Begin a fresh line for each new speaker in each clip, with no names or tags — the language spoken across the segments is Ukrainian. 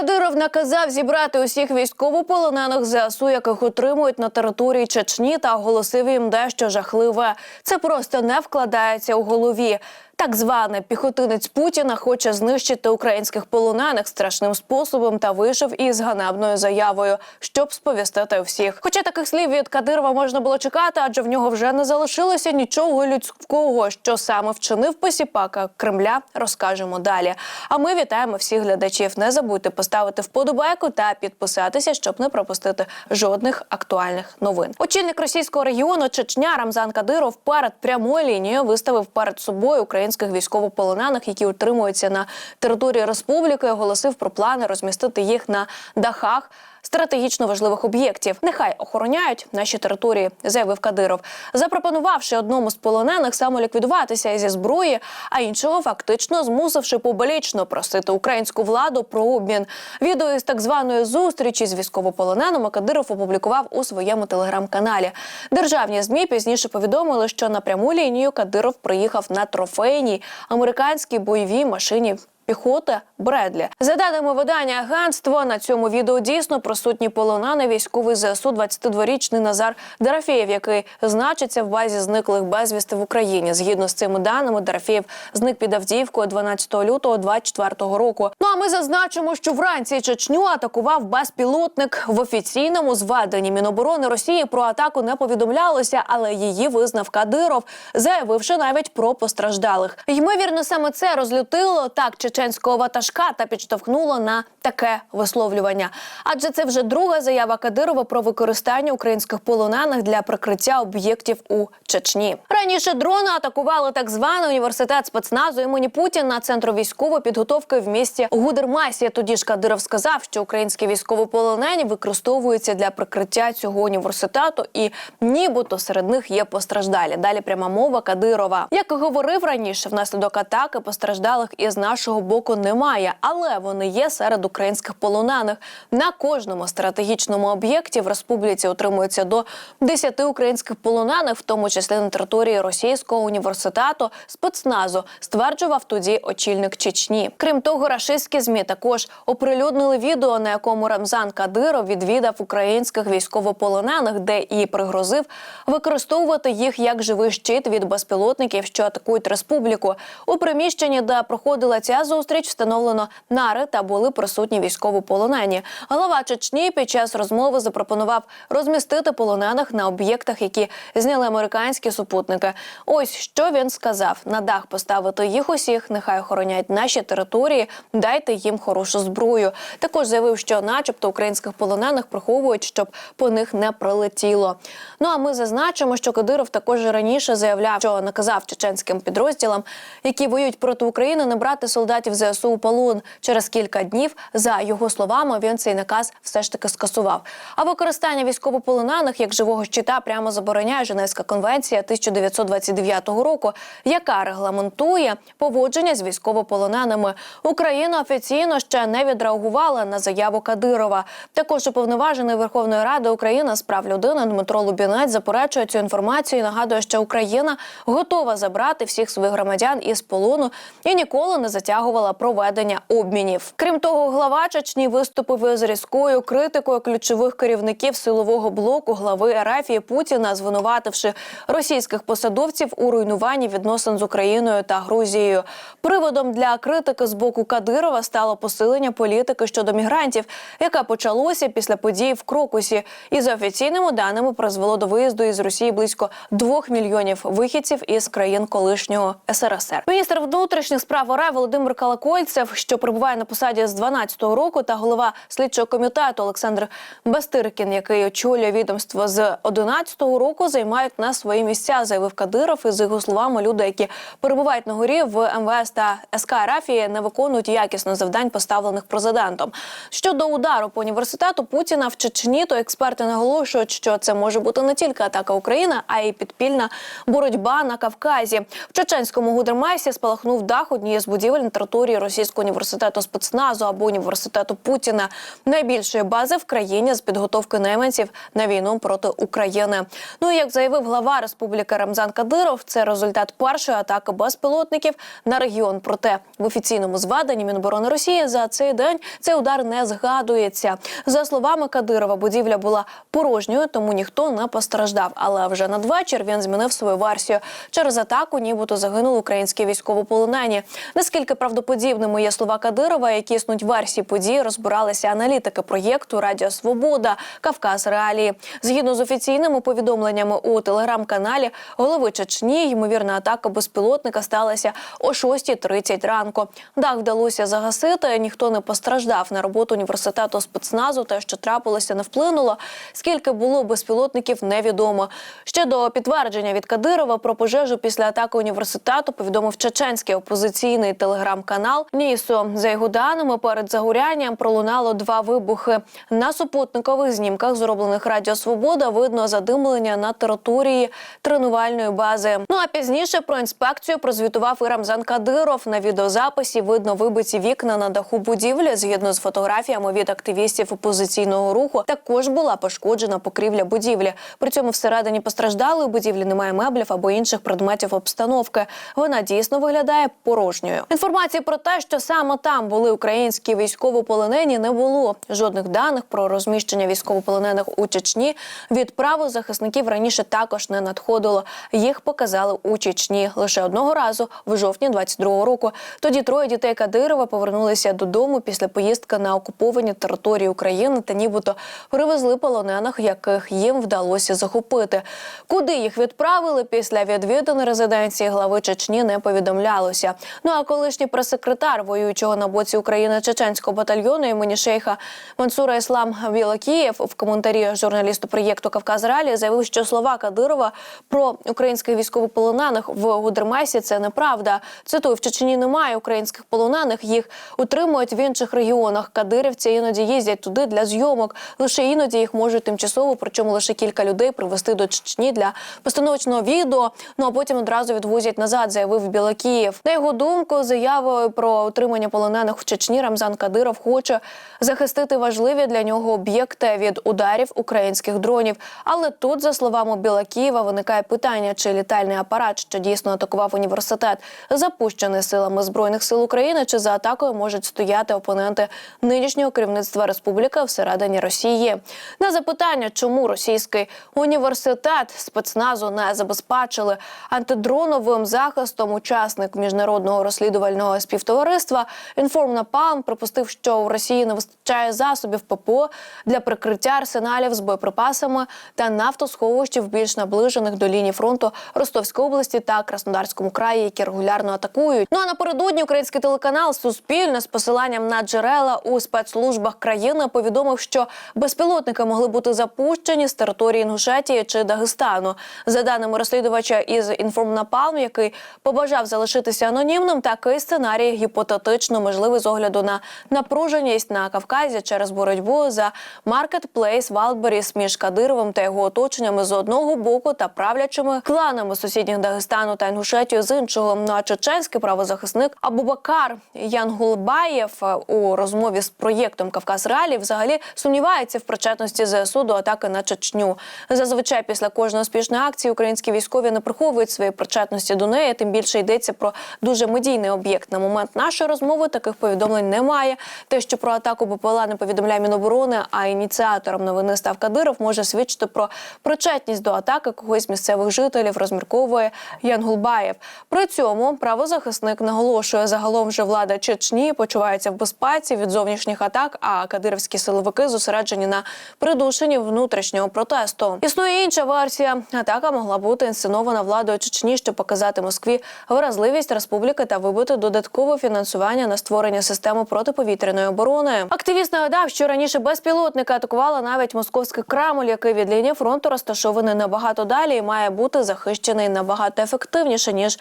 Кадиров наказав зібрати усіх військовополонених ЗСУ, яких утримують на території Чечні, та оголосив їм дещо жахливе. Це просто не вкладається у голові. Так званий піхотинець Путіна хоче знищити українських полонених страшним способом та вийшов із ганебною заявою, щоб сповістити всіх. Хоча таких слів від Кадирова можна було чекати, адже в нього вже не залишилося нічого людського, що саме вчинив посіпака Кремля. Розкажемо далі. А ми вітаємо всіх глядачів. Не забудьте поставити вподобайку та підписатися, щоб не пропустити жодних актуальних новин. Очільник російського регіону Чечня Рамзан Кадиров перед прямою лінією виставив перед собою українських військовополонених, які утримуються на території республіки. Оголосив про плани розмістити їх на дахах. Стратегічно важливих об'єктів нехай охороняють наші території, заявив Кадиров, запропонувавши одному з полонених самоліквідуватися зі зброї, а іншого фактично змусивши публічно просити українську владу про обмін. Відео із так званої зустрічі з військовополоненими Кадиров опублікував у своєму телеграм-каналі. Державні змі пізніше повідомили, що на пряму лінію Кадиров приїхав на трофейній американській бойовій машині піхоти Бредлі. За даними видання агентство, на цьому відео дійсно присутні полонений військовий ЗСУ 22-річний Назар Дарафєєв, який значиться в базі зниклих безвісти в Україні. Згідно з цими даними, Дарафєєв зник під Авдіївкою 12 лютого 24 року. Ну а ми зазначимо, що вранці Чечню атакував безпілотник в офіційному зведенні Міноборони Росії. Про атаку не повідомлялося, але її визнав Кадиров, заявивши навіть про постраждалих. Ймовірно, саме це розлютило так чеченського ватажка та підштовхнуло на таке висловлювання. Адже це вже друга заява Кадирова про використання українських полонених для прикриття об'єктів у Чечні. Раніше дрони атакували так званий університет спецназу імені Путіна, центру військової підготовки в місті Гудермасі. Тоді ж Кадиров сказав, що українські військовополонені використовуються для прикриття цього університету, і нібито серед них є постраждалі. Далі пряма мова Кадирова. Як і говорив раніше, внаслідок атаки постраждалих із нашого боку немає, але вони є серед українських полонених. На кожному стратегічному об'єкті в республіці утримується до 10 українських полонених, в тому числі на території російського університету спецназу, стверджував тоді очільник Чечні. Крім того, рашистські змі також оприлюднили відео, на якому Рамзан Кадиров відвідав українських військовополонених, де і пригрозив використовувати їх як живий щит від безпілотників, що атакують республіку. У приміщенні, де проходила ця зустріч, встановлено нари та були присутні військовополонені. Голова Чечні під час розмови запропонував розмістити полонених на об'єктах, які зняли американські супутники. Ось що він сказав: на дах поставити їх усіх, нехай охороняють наші території, дайте їм хорошу зброю. Також заявив, що, начебто, українських полонених приховують, щоб по них не прилетіло. Ну а ми зазначимо, що Кадиров також раніше заявляв, що наказав чеченським підрозділам, які воюють проти України, не брати солдатів ЗСУ у полон. Через кілька днів, за його словами, він цей наказ все ж таки скасував. А використання військовополонених як живого щита прямо забороняє Женевська конвенція 1929 року, яка регламентує поводження з військовополоненими. Україна офіційно ще не відреагувала на заяву Кадирова. Також уповноважений Верховної Ради України з прав людини Дмитро Лубінець заперечує цю інформацію. і Нагадує, що Україна готова забрати всіх своїх громадян із полону і ніколи не затягувала проведення обмінів. Крім того, глава Чечні виступив із різкою критикою ключових керівників силового блоку глави Арафії Путіна, звинувативши російських посадовців у руйнуванні відносин з Україною та Грузією. Приводом для критики з боку Кадирова стало посилення політики щодо мігрантів, яке почалося після подій в Крокусі, і за офіційними даними призвело до виїзду із Росії близько двох мільйонів вихідців із країн колишнього СРСР. Міністр внутрішніх справ РФ Володимир Калакольцев, що перебуває на посаді з 12-го року, та голова слідчого комітету Олександр Бастиркін, який очолює відомство з 11-го року, займають на свої місця, заявив Кадиров. І з його словами, люди, які перебувають на горі в МВС та СК Арафії, не виконують якісно завдань, поставлених президентом. Щодо удару по університету Путіна в Чечні, то експерти наголошують, що це може бути не тільки атака України, а й підпільна боротьба на Кавказі. В чеченському гудермесі спалахнув дах однієї з будівель на території російського університету спецназу або університету Путіна, найбільшої бази в країні з підготовки найманців на війну проти України. Ну і як заявив глава Республіки Рамзан Кадиров, це результат першої атаки безпілотників на регіон. Проте в офіційному зведенні Міноборони Росії за цей день цей удар не згадується. За словами Кадирова, будівля була порожньою, тому ніхто не постраждав. Але вже надвечір він змінив свою версію. Через атаку, нібито загинули українські військовополонені. Наскільки правдоподібними є слова Кадирова, які існуть версії події, розбиралися аналітики проєкту Радіо Свобода Кавказ Реалії. Згідно з офіційними повідомленнями у телеграм-каналі голови Чечні, ймовірна атака безпілотника сталася о 6.30 ранку. Дах вдалося загасити. Ніхто не постраждав на роботу університету спецназу. Те, що трапилося, не вплинуло. Скільки було безпілотників, невідомо. Ще до підтвердження від Кадирова про пожежу після атаки університету повідомив чеченський опозиційний телеграм-канал Нісо. За його даними, перед загорянням пролунало два вибухи. На супутникових знімках, зроблених Радіо Свобода, видно задимлення на території тренувальної бази. Ну а пізніше про інспекцію прозвітував і Рамзан Кадиров. На відеозаписі видно вибиті вікна на даху будівлі. Згідно з фотографіями від активістів опозиційного руху, також була пошкоджена покрівля будівлі. При цьому всередині постраждалої будівлі немає меблів або інших предметів обстановки. Вона дійсно виглядає порожньою. Інформації про те, що саме там були українські військовополонені, не було. Жодних даних про розміщення військовополонених у Чечні від правозахисників раніше також не надходило. Їх показали у Чечні лише одного разу в жовтні 22-го року. Тоді троє дітей Кадирова повернулися додому після поїздки на окуповані території України та нібито привезли полонених, яких їм вдалося захопити. Куди їх відправили після відвідин резиденції глави Чечні не повідомлялося. Ну а колишній прес-секретар воюючого на боці України чеченського батальйону імені шейха Мансура Іслам Білакієв в коментарі журналісту проєкту Кавказ Ралі заявив, що слова Кадирова про українських військовополонених в Гудермесі це неправда. Цитую, в Чечні немає українських полонених, їх утримують в інших регіонах. Кадирівці іноді їздять туди для зйомок. Лише іноді їх можуть тимчасово, причому лише кілька людей привезти до Чечні для постановочного відео. Ну а потім одразу відвозять назад, заявив Білакієв. На його думку, заявою про утримання полонених в Чечні Рамзан Кадиров хоче захистити важливі для нього об'єкти від ударів українських дронів. Але тут, за словами Білакієва, виникає питання, чи літальний апарат, що дійсно атакував університет, запущений силами збройних сил України, чи за атакою можуть стояти опоненти нинішнього керівництва республіки всередині Росії. На запитання, чому російський університет спецназу не забезпечили антидроновим захистом, учасник міжнародного розслідувального співтовариства Інформнапалм припустив, що у Росії не вистачає засобів ППО для прикриття арсеналів з боєприпасами та нафтосховищів більш наближених до лінії фронту Ростовської області та Краснодарському краї, які регулярно атакують. Ну а напередодні український телеканал Суспільне з посиланням на джерела у спецслужбах країни повідомив, що безпілотники могли бути запущені з території Інгушетії чи Дагестану. За даними розслідувача із Інформнапалм, який побажав залишитися анонімним, такий сценарій гіпотетично можливий з огляду на напруженість на Кавказі через боротьбу за маркетплейс Валберіс між Кадировим та його оточеннями з одного боку та правлячими кланами сусідніх Дагестану та Інгушетію з іншого. Ну а чеченський правозахисник Абубакар Янгулбаєв е, у розмові з проєктом Кавказ Реалі взагалі сумнівається в причетності ЗСУ до атаки на Чечню. Зазвичай після кожної успішної акції українські військові не приховують своєї причетності до неї. Тим більше йдеться про дуже медійний об'єкт. На момент нашої розмови таких повідомлень немає. Те, що про атаку БПЛА не повідомляє Міноборони, а ініціатором новини став Кадиров, може свідчити про причетність до атаки когось з місцевих жителів, розмірковує Янгулбаєв. При цьому правозахисник наголошує, загалом же влада Чечні почувається в безпеці від зовнішніх атак, а кадировські силовики зосереджені на придушенні внутрішнього протесту. Існує інша версія. Атака могла бути інсценована владою Чечні, щоб показати Москві вразливість республіки та вибити додаткове фінансування на створення системи протиповітряної оборони. Активіст нагадав, що раніше безпілотники атакували навіть московський Крамль, який від лінії фронту розташований набагато далі і має бути захищений набагато ефективніше ніж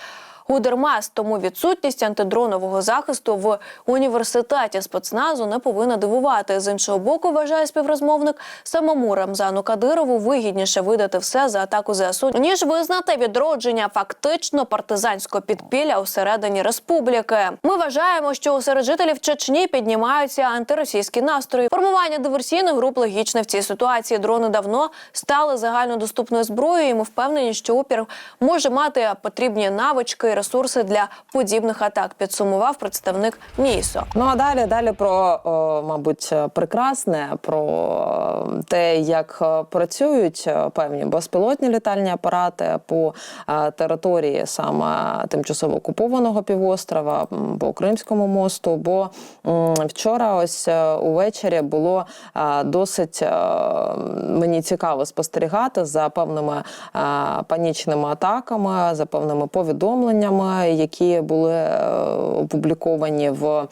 Гудермас. Тому відсутність антидронового захисту в університеті спецназу не повинна дивувати. З іншого боку, вважає співрозмовник самому Рамзану Кадирову вигідніше видати все за атаку ЗСУ, ніж визнати відродження фактично партизанського підпілля усередині республіки. Ми вважаємо, що серед жителів Чечні піднімаються антиросійські настрої. Формування диверсійних груп логічне в цій ситуації. Дрони давно стали загальнодоступною зброєю. і Ми впевнені, що опір може мати потрібні навички ресурси для подібних атак. Підсумував представник МІСО.
Ну а далі далі про о, мабуть прекрасне, про те, як е, працюють е, певні безпілотні літальні апарати по е, території саме тимчасово окупованого півострова, по Кримському мосту. Бо вчора, ось е, увечері, було е, досить е, мені цікаво спостерігати за певними е, панічними атаками, за певними повідомленнями, які були е, опубліковані в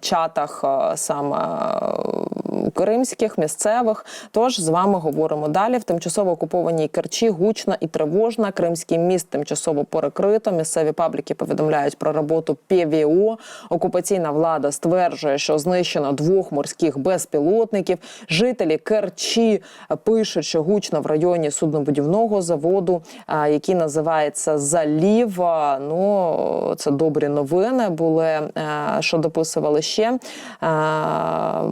чатах е, саме е, кримських, місцевих. Тож з вами говоримо далі. В тимчасово окупованій Керчі гучно і тривожно. Кримський міст тимчасово перекрито. Місцеві пабліки повідомляють про роботу ПВО. Окупаційна влада стверджує, що знищено двох морських безпілотників. Жителі Керчі пишуть, що гучно в районі суднобудівного заводу, який називається Залів. Ну це добрі новини були. е, Що дописували ще А,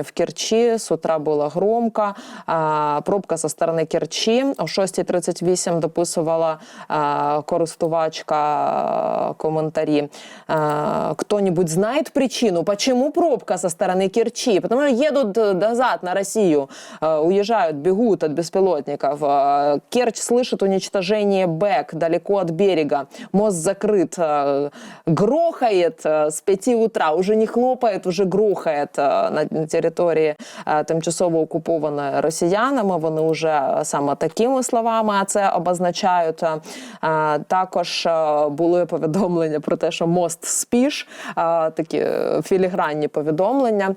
безпосередньо в Керчі. З утра була громка. А, Пробка зі сторони Керчі о 6.38 дописувала а, користувачка а, коментарі. А, Кто-нибудь знает причину, почему пробка со стороны Керчи? Потому что едут э, назад на Россию, э, уезжают, бегут от беспилотников. Э, Керчь слышит уничтожение БЭК далеко от берега. Мост закрыт. Э, Грохает э, с 5 утра. Уже не хлопает, уже грохает э, на території е, тимчасово окупованої росіянами. Вони вже е, саме такими словами це обозначають. Е, Також були повідомлення про те, що мост спіш, такі філігранні повідомлення.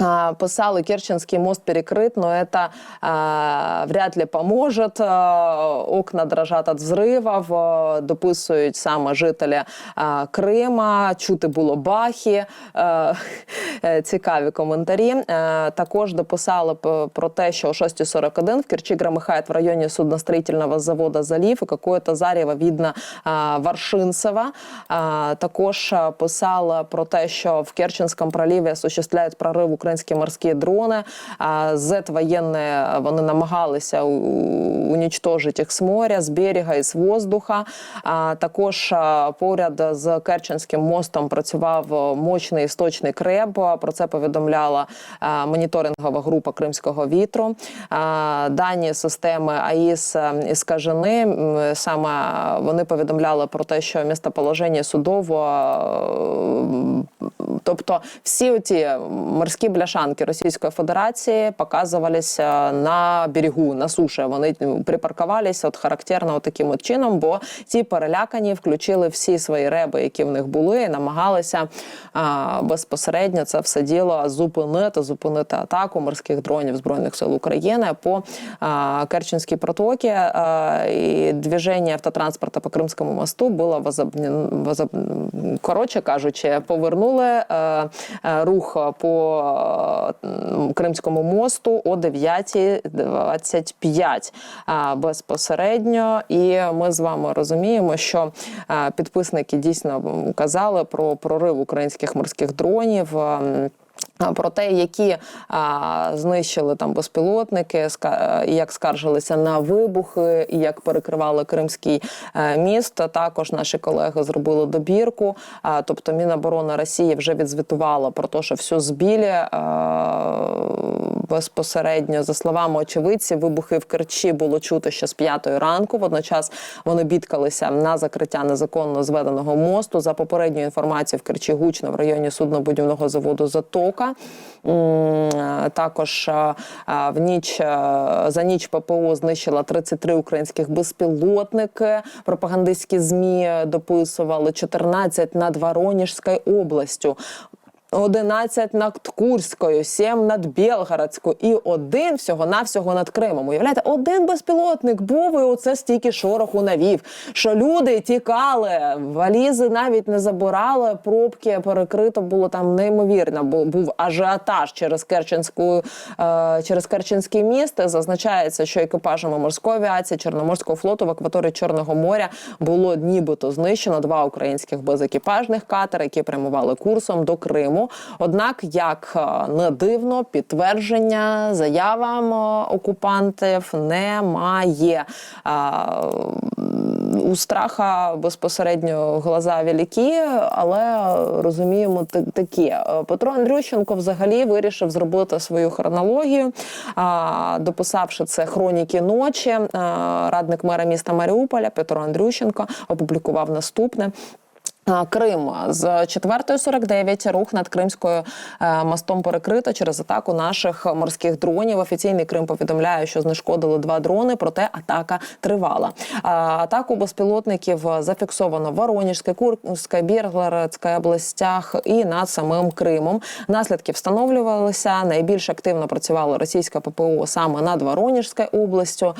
А, Писали, Керченский мост перекрыт, но это а, вряд ли поможет. А, окна дрожат від взривів, а, дописують саме жителі а, Крима, чути було бахи. А, е, цікаві коментарі. Е, Також дописали п- про те, що о 6.41 в Керчи громыхает в районе судностроительного завода «Залив» и какое-то зарево видно а, Варшинцева. А, Також а, писали про те, що в Керченському проливі осуществляють прорив українські морські дрони. А, Зет воєнні вони намагалися унічтожити їх з моря, з берега і з воздуха. А, Також поряд з Керченським мостом працював мощний істочний креб. Про це повідомляла моніторингова група Кримського вітру. Дані системи АІС іскажені. М, Саме вони повідомляли про те, що містоболоження судово. Тобто всі оті морські бляшанки Російської Федерації показувалися на берегу, на суші. Вони припаркувалися от характерно таким от чином, бо ті перелякані включили всі свої реби, які в них були, і намагалися а, безпосередньо це все діло зупинити, зупинити атаку морських дронів збройних сил України по а, Керченській протокі. А, і движення автотранспорту по Кримському мосту було возоб... коротше кажучи, повернули рух по е, Кримському мосту о 9.25 а, безпосередньо. І ми з вами розуміємо, що е, підписники дійсно казали про прорив українських морських дронів. А, Про те, які а, знищили там безпілотники, ска- як скаржилися на вибухи, і як перекривали Кримський е, міст. Також наші колеги зробили добірку. А, тобто Міноборони Росії вже відзвітувала про те, що все збілі. А, безпосередньо, за словами очевидців, вибухи в Керчі було чути ще з п'ятої ранку. Водночас вони бідкалися на закриття незаконно зведеного мосту. За попередньою інформацією, в Керчі гучно в районі суднобудівного заводу Затока. М, Також е, е, в ніч е, за ніч ППО знищила 33 українських безпілотники. Пропагандистські змі дописували 14 над Воронежською областю. 11 над Курською, 7 над Білгородською і один всього-навсього над Кримом. Уявляєте, один безпілотник був і оце стільки шороху навів, що люди тікали, валізи навіть не забирали, пробки перекрито було там неймовірно. Бу- Був ажіотаж через Керченську, е, через Керченський міст. Зазначається, що екіпажами морської авіації Чорноморського флоту в акваторії Чорного моря було нібито знищено два українських безекіпажних катери, які прямували курсом до Криму. Однак, як е, не дивно, підтвердження заявам е, окупантів немає. А, у страха безпосередньо глаза великі, але розуміємо та- такі. Е, Петро Андрющенко взагалі вирішив зробити свою хронологію, дописавши це хроніки ночі. Е, Радник мера міста Маріуполя Петро Андрющенко опублікував наступне. Крим з 4.49 рух над Кримською е, мостом перекрито через атаку наших морських дронів. Офіційний Крим повідомляє, що знешкодили два дрони, проте атака тривала. Атаку безпілотників зафіксовано в Воронежській, Курській, Біргородській областях і над самим Кримом. Наслідки встановлювалися. Найбільш активно працювало російське ППО саме над Воронежською областю.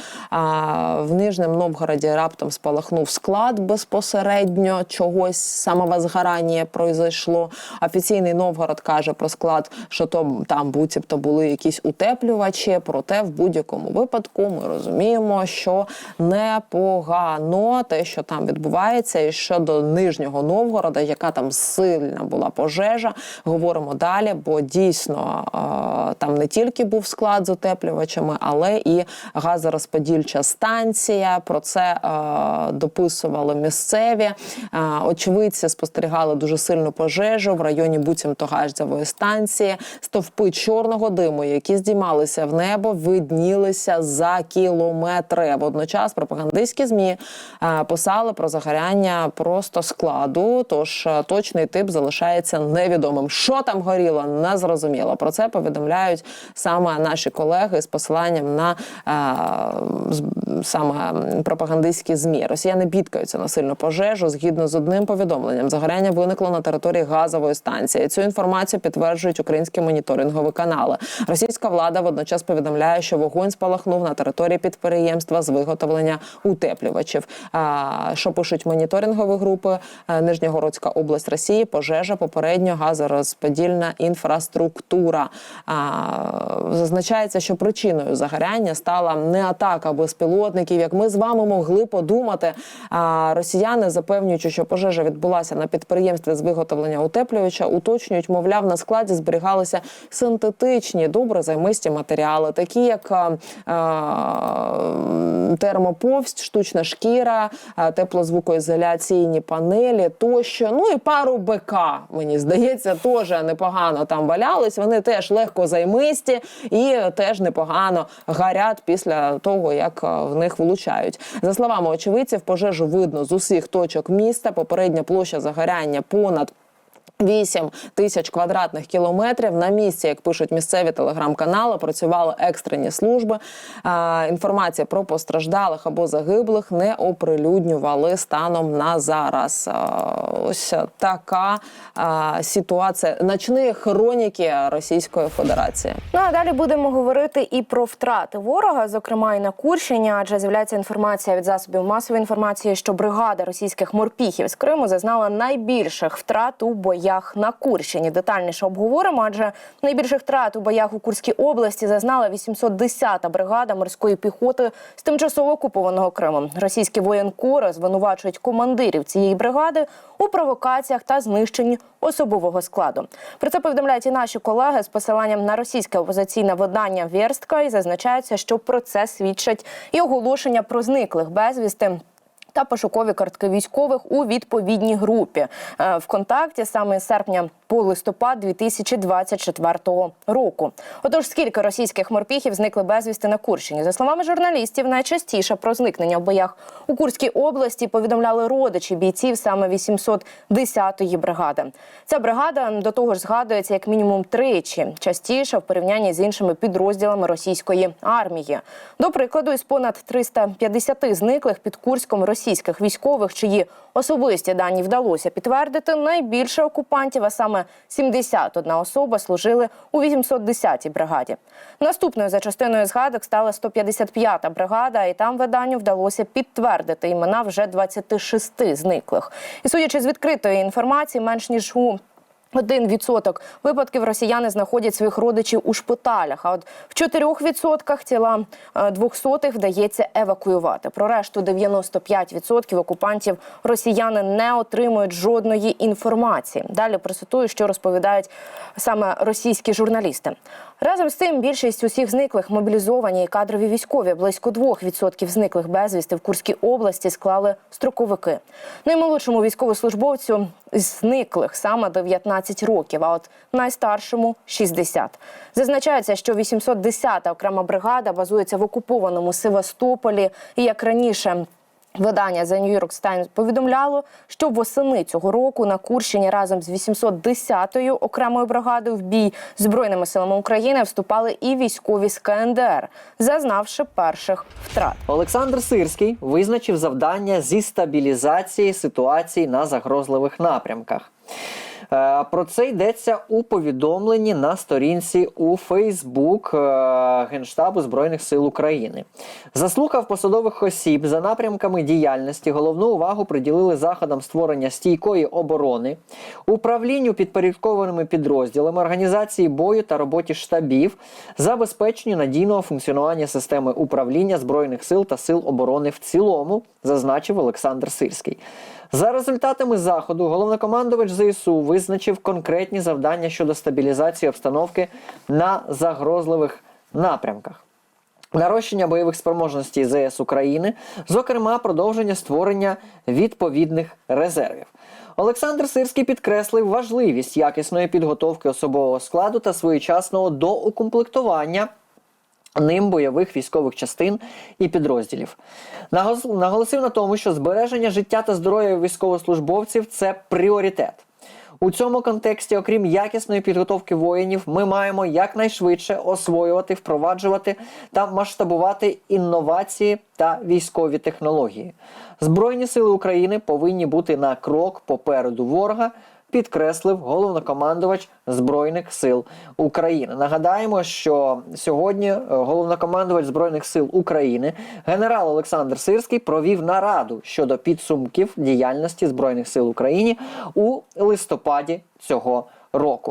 В Нижньому Новгороді раптом спалахнув склад безпосередньо чогось самовозгорання произойшло. Офіційний Новгород каже про склад, що то там буцімто були якісь утеплювачі. Проте в будь-якому випадку ми розуміємо, що непогано те, що там відбувається, і щодо нижнього Новгорода, яка там сильна була пожежа. Говоримо далі, бо дійсно там не тільки був склад з утеплювачами, але і газорозподільча станція. Про це дописували місцеві. Е, Очевидці спостерігали дуже сильну пожежу в районі буцімто газової станції. Стовпи чорного диму, які здіймалися в небо, виднілися за кілометри. Водночас пропагандистські змі е, писали про загоряння просто складу. Тож е, точний тип залишається невідомим. Що там горіло, не зрозуміло. Про це повідомляють саме наші колеги з посиланням на е, саме пропагандистські змі. Росіяни бідкаються на сильну пожежу. Згідно з одним повідомленням, загоряння виникло на території газової станції. Цю інформацію підтверджують українські моніторингові канали. Російська влада водночас повідомляє, що вогонь спалахнув на території підприємства з виготовлення утеплювачів. Що пишуть моніторингові групи Е, Нижньогородська область Росії, пожежа попередньо газорозподільна інфраструктура. Зазначається, що причиною загоряння стала не атака безпілотників, як ми з вами могли подумати. Росіяни запевнюючи, що пожежа відбулася на підприємстві з виготовлення утеплювача, уточнюють, мовляв, на складі зберігалися синтетичні добре займисті матеріали, такі як а, а, термоповсть, штучна шкіра, а, теплозвукоізоляційні панелі тощо. Ну і пару БК, мені здається, теж непогано там валялись. Вони теж легко займисті і теж непогано гарять після того, як в них влучають. За словами очевидців, пожежу видно з усіх точок міста. Попередня площа загоряння понад 8 тисяч квадратних кілометрів на місці, як пишуть місцеві телеграм-канали, працювали екстрені служби. А, інформація про постраждалих або загиблих не оприлюднювали станом на зараз. А, ось така а, ситуація. Ночні хроніки Російської Федерації.
Ну а далі будемо говорити і про втрати ворога, зокрема і на Курщині, адже з'являється інформація від засобів масової інформації, що бригада російських морпіхів з Криму зазнала найбільших втрат у боях на Курщині. Детальніше обговоримо, адже найбільших втрат у боях у Курській області зазнала 810-та бригада морської піхоти з тимчасово окупованого Криму. Російські воєнкори звинувачують командирів цієї бригади у провокаціях та знищенні особового складу. Про це повідомляють і наші колеги з посиланням на російське опозиційне видання Вєрстка і зазначається, що про це свідчать і оголошення про зниклих безвісти. Та пошукові картки військових у відповідній групі. Е, ВКонтакті саме серпня по листопад 2024 року. Отож, скільки російських морпіхів зникли безвісти на Курщині? За словами журналістів, найчастіше про зникнення в боях у Курській області повідомляли родичі бійців саме 810-ї бригади. Ця бригада до того ж згадується як мінімум тричі, частіше в порівнянні з іншими підрозділами російської армії. До прикладу, із понад 350 зниклих під Курськом російських військових, чиї особисті дані вдалося підтвердити, найбільше окупантів, а саме саме 71 особа служили у 810-й бригаді. Наступною за частиною згадок стала 155-та бригада, і там виданню вдалося підтвердити імена вже 26 зниклих. І судячи з відкритої інформації, менш ніж у один відсоток випадків росіяни знаходять своїх родичів у шпиталях. А от в чотирьох відсотках тіла е, двохсотих вдається евакуювати. Про решту 95% окупантів росіяни не отримують жодної інформації. Далі процитую, що розповідають саме російські журналісти. Разом з тим, більшість усіх зниклих мобілізовані і кадрові військові. Близько 2% зниклих безвісти в Курській області склали строковики. Наймолодшому військовослужбовцю зниклих саме 19 років, а от найстаршому 60. Зазначається, що 810-та окрема бригада базується в окупованому Севастополі. І як раніше Видання The New York Times повідомляло, що восени цього року на Курщині разом з 810-ю окремою бригадою в бій збройними силами України вступали і військові з КНДР, зазнавши перших втрат.
Олександр Сирський визначив завдання зі стабілізації ситуації на загрозливих напрямках. Е, Про це йдеться у повідомленні на сторінці у Фейсбук е, Генштабу Збройних сил України. Заслухав посадових осіб за напрямками діяльності. Головну увагу приділили заходам створення стійкої оборони, управлінню підпорядкованими підрозділами, організації бою та роботі штабів, забезпеченню надійного функціонування системи управління збройних сил та сил оборони в цілому, зазначив Олександр Сирський. За результатами заходу головнокомандувач ЗСУ визначив конкретні завдання щодо стабілізації обстановки на загрозливих напрямках. Нарощення бойових спроможностей ЗС України, зокрема, продовження створення відповідних резервів. Олександр Сирський підкреслив важливість якісної підготовки особового складу та своєчасного доукомплектування ним бойових військових частин і підрозділів. Наголосив на тому, що збереження життя та здоров'я військовослужбовців це пріоритет. У цьому контексті, окрім якісної підготовки воїнів, ми маємо якнайшвидше освоювати, впроваджувати та масштабувати інновації та військові технології. Збройні сили України повинні бути на крок попереду ворога, підкреслив головнокомандувач Збройних сил України. Нагадаємо, що сьогодні е, головнокомандувач Збройних сил України генерал Олександр Сирський провів нараду щодо підсумків діяльності Збройних сил України у листопаді цього року.